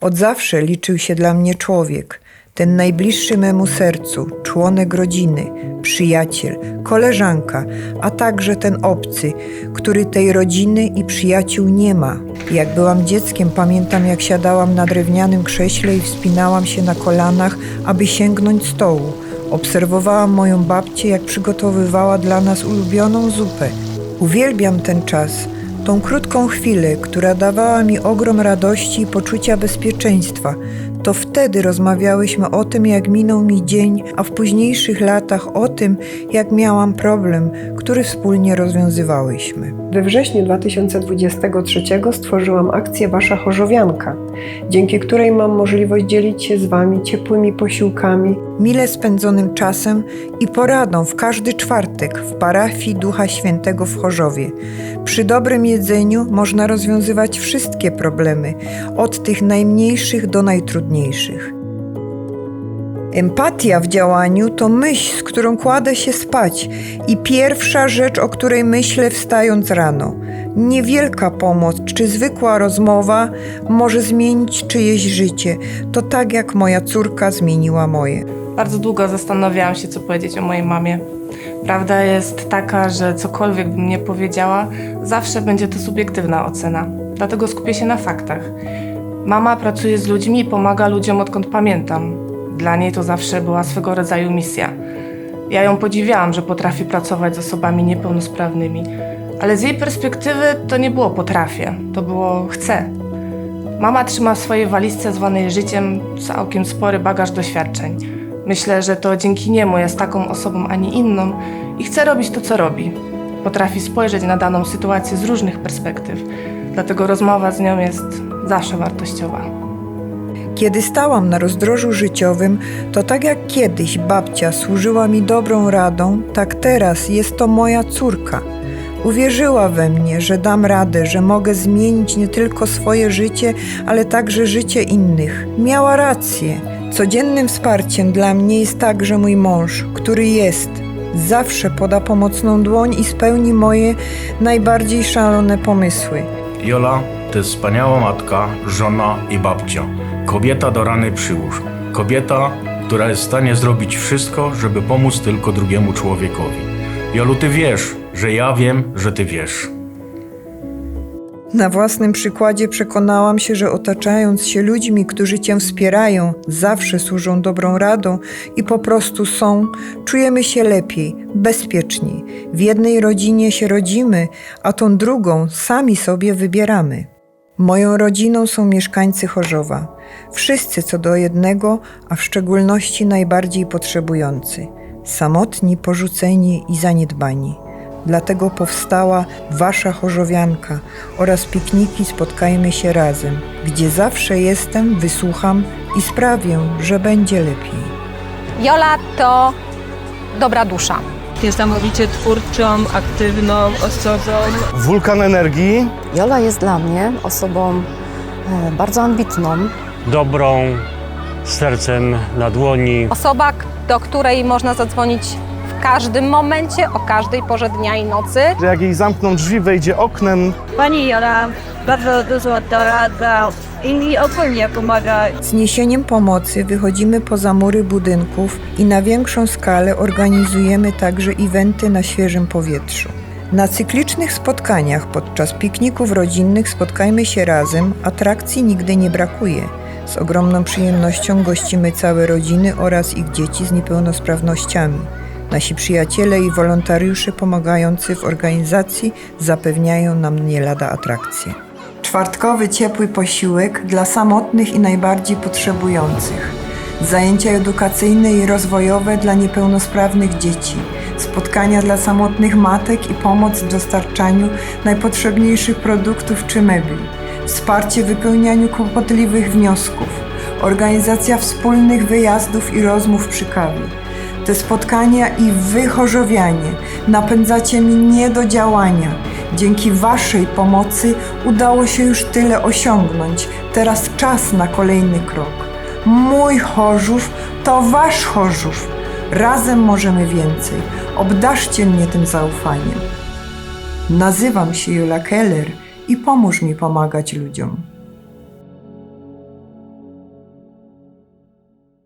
Od zawsze liczył się dla mnie człowiek, ten najbliższy memu sercu, członek rodziny, przyjaciel, koleżanka, a także ten obcy, który tej rodziny i przyjaciół nie ma. Jak byłam dzieckiem, pamiętam jak siadałam na drewnianym krześle i wspinałam się na kolanach, aby sięgnąć stołu. Obserwowałam moją babcię, jak przygotowywała dla nas ulubioną zupę. Uwielbiam ten czas, tą krótką chwilę, która dawała mi ogrom radości i poczucia bezpieczeństwa. To wtedy rozmawiałyśmy o tym, jak minął mi dzień, a w późniejszych latach o tym, jak miałam problem, który wspólnie rozwiązywałyśmy. We wrześniu 2023 stworzyłam akcję Wasza Chorzowianka, dzięki której mam możliwość dzielić się z Wami ciepłymi posiłkami, Mile spędzonym czasem i poradą w każdy czwartek w parafii Ducha Świętego w Chorzowie. Przy dobrym jedzeniu można rozwiązywać wszystkie problemy, od tych najmniejszych do najtrudniejszych. Empatia w działaniu to myśl, z którą kładę się spać i pierwsza rzecz, o której myślę wstając rano. Niewielka pomoc czy zwykła rozmowa może zmienić czyjeś życie. To tak jak moja córka zmieniła moje. Bardzo długo zastanawiałam się, co powiedzieć o mojej mamie. Prawda jest taka, że cokolwiek bym nie powiedziała, zawsze będzie to subiektywna ocena. Dlatego skupię się na faktach. Mama pracuje z ludźmi i pomaga ludziom odkąd pamiętam. Dla niej to zawsze była swego rodzaju misja. Ja ją podziwiałam, że potrafi pracować z osobami niepełnosprawnymi. Ale z jej perspektywy to nie było potrafię, to było chcę. Mama trzyma w swojej walizce zwanej życiem całkiem spory bagaż doświadczeń. Myślę, że to dzięki niemu jest taką osobą, a nie inną i chce robić to, co robi. Potrafi spojrzeć na daną sytuację z różnych perspektyw, dlatego rozmowa z nią jest zawsze wartościowa. Kiedy stałam na rozdrożu życiowym, to tak jak kiedyś babcia służyła mi dobrą radą, tak teraz jest to moja córka. Uwierzyła we mnie, że dam radę, że mogę zmienić nie tylko swoje życie, ale także życie innych. Miała rację. Codziennym wsparciem dla mnie jest także mój mąż, który jest. Zawsze poda pomocną dłoń i spełni moje najbardziej szalone pomysły. Jola to jest wspaniała matka, żona i babcia. Kobieta do rany przyłóż. Kobieta, która jest w stanie zrobić wszystko, żeby pomóc tylko drugiemu człowiekowi. Jolu, ty wiesz, że ja wiem, że ty wiesz. Na własnym przykładzie przekonałam się, że otaczając się ludźmi, którzy cię wspierają, zawsze służą dobrą radą i po prostu są, czujemy się lepiej, bezpieczniej. W jednej rodzinie się rodzimy, a tą drugą sami sobie wybieramy. Moją rodziną są mieszkańcy Chorzowa. Wszyscy co do jednego, a w szczególności najbardziej potrzebujący. Samotni, porzuceni i zaniedbani. Dlatego powstała Wasza Chorzowianka oraz pikniki Spotkajmy się razem, gdzie zawsze jestem, wysłucham i sprawię, że będzie lepiej. Jola to dobra dusza. Niesamowicie twórczą, aktywną osobą. Wulkan energii. Jola jest dla mnie osobą e, bardzo ambitną, dobrą, z sercem na dłoni. Osoba, do której można zadzwonić w każdym momencie, o każdej porze dnia i nocy. Że jak jej zamkną drzwi, wejdzie oknem. Pani Jola bardzo dużo doradza i mi ogólnie pomaga. Z niesieniem pomocy wychodzimy poza mury budynków i na większą skalę organizujemy także eventy na świeżym powietrzu. Na cyklicznych spotkaniach podczas pikników rodzinnych spotkajmy się razem, atrakcji nigdy nie brakuje. Z ogromną przyjemnością gościmy całe rodziny oraz ich dzieci z niepełnosprawnościami. Nasi przyjaciele i wolontariusze pomagający w organizacji zapewniają nam nie lada atrakcje. Czwartkowy ciepły posiłek dla samotnych i najbardziej potrzebujących. Zajęcia edukacyjne i rozwojowe dla niepełnosprawnych dzieci. Spotkania dla samotnych matek i pomoc w dostarczaniu najpotrzebniejszych produktów czy mebli. Wsparcie w wypełnianiu kłopotliwych wniosków. Organizacja wspólnych wyjazdów i rozmów przy kawie. Te spotkania i wy, chorzowianie, napędzacie mnie do działania. Dzięki waszej pomocy udało się już tyle osiągnąć. Teraz czas na kolejny krok. Mój Chorzów to wasz Chorzów. Razem możemy więcej. Obdarzcie mnie tym zaufaniem. Nazywam się Jula Keller i pomóż mi pomagać ludziom.